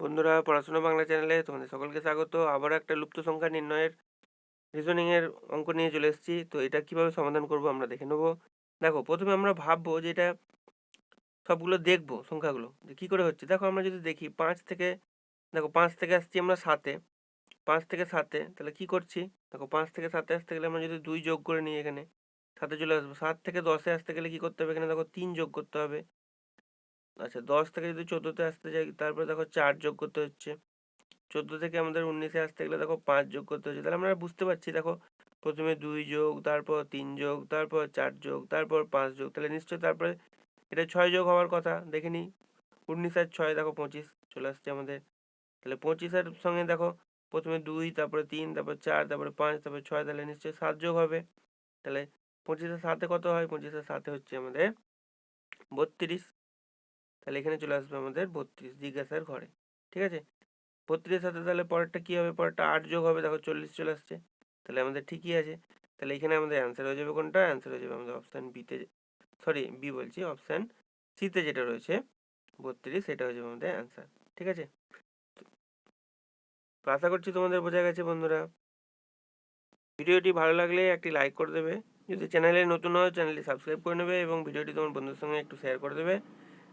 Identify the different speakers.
Speaker 1: বন্ধুরা, পড়াশোনা বাংলা চ্যানেলে তোমাদের সকলকে স্বাগত। আবার একটা লুপ্ত সংখ্যা নির্ণয়ের রিজনিং এর অঙ্ক নিয়ে চলে এসেছি। তো এটা কীভাবে সমাধান করব আমরা দেখে নেব। দেখো, প্রথমে আমরা ভাববো যে এটা সবগুলো দেখব, সংখ্যাগুলো। যে কী করে হচ্ছে? দেখো, আমরা যদি দেখি পাঁচ থেকে, দেখো, পাঁচ থেকে আসছি আমরা সাতে। পাঁচ থেকে সাতে, তাহলে কি করছি? দেখো, পাঁচ থেকে সাতে আসতে গেলে আমরা যদি দুই যোগ করে নিই এখানে, সাতে চলে আসব। সাত থেকে দশে আসতে গেলে কি করতে হবে এখানে? দেখো, তিন যোগ করতে হবে। আচ্ছা দশ থেকে যদি চোদ্দোতে আসতে যাই, তারপরে দেখো চার যোগ করতে হচ্ছে। চোদ্দ থেকে আমাদের উনিশে আসতে গেলে দেখো পাঁচ যোগ করতে হচ্ছে। তাহলে আমরা বুঝতে পারছি, দেখো প্রথমে দুই যোগ, তারপর তিন যোগ, তারপর চার যোগ, তারপর পাঁচ যোগ। তাহলে নিশ্চয়ই তারপরে এটা ছয় যোগ হওয়ার কথা, দেখে নিই। উনিশ আর ছয়, দেখো পঁচিশ, চলে আসছে আমাদের। তাহলে পঁচিশের সঙ্গে দেখো প্রথমে দুই, তারপরে তিন, তারপর চার, তারপরে পাঁচ, তারপরে ছয়, তাহলে নিশ্চয়ই সাত যোগ হবে। তাহলে পঁচিশের সাথে কত হয়? পঁচিশের সাথে হচ্ছে আমাদের বত্রিশ। তাহলে এখানে চলে আসবে আমাদের বত্রিশ জিজ্ঞাসার ঘরে, ঠিক আছে? বত্রিশের সাথে তাহলে পরেরটা কী হবে? পরেরটা আট যোগ হবে, দেখো চল্লিশ চলে আসছে। তাহলে আমাদের ঠিকই আছে। তাহলে এখানে আমাদের অ্যান্সার হয়ে যাবে কোনটা? অ্যান্সার হয়ে যাবে আমাদের অপশান বিতে সরি বি বলছি অপশান সিতে যেটা রয়েছে, বত্রিশ, সেটা হয়ে যাবে আমাদের অ্যান্সার ঠিক আছে? তো আশা করছি তোমাদের বোঝা গেছে বন্ধুরা। ভিডিওটি ভালো লাগলে একটি লাইক করে দেবে। যদি চ্যানেলে নতুন হয় চ্যানেলটি সাবস্ক্রাইব করে নেবে এবং ভিডিওটি তোমার বন্ধুর সঙ্গে একটু শেয়ার করে দেবে।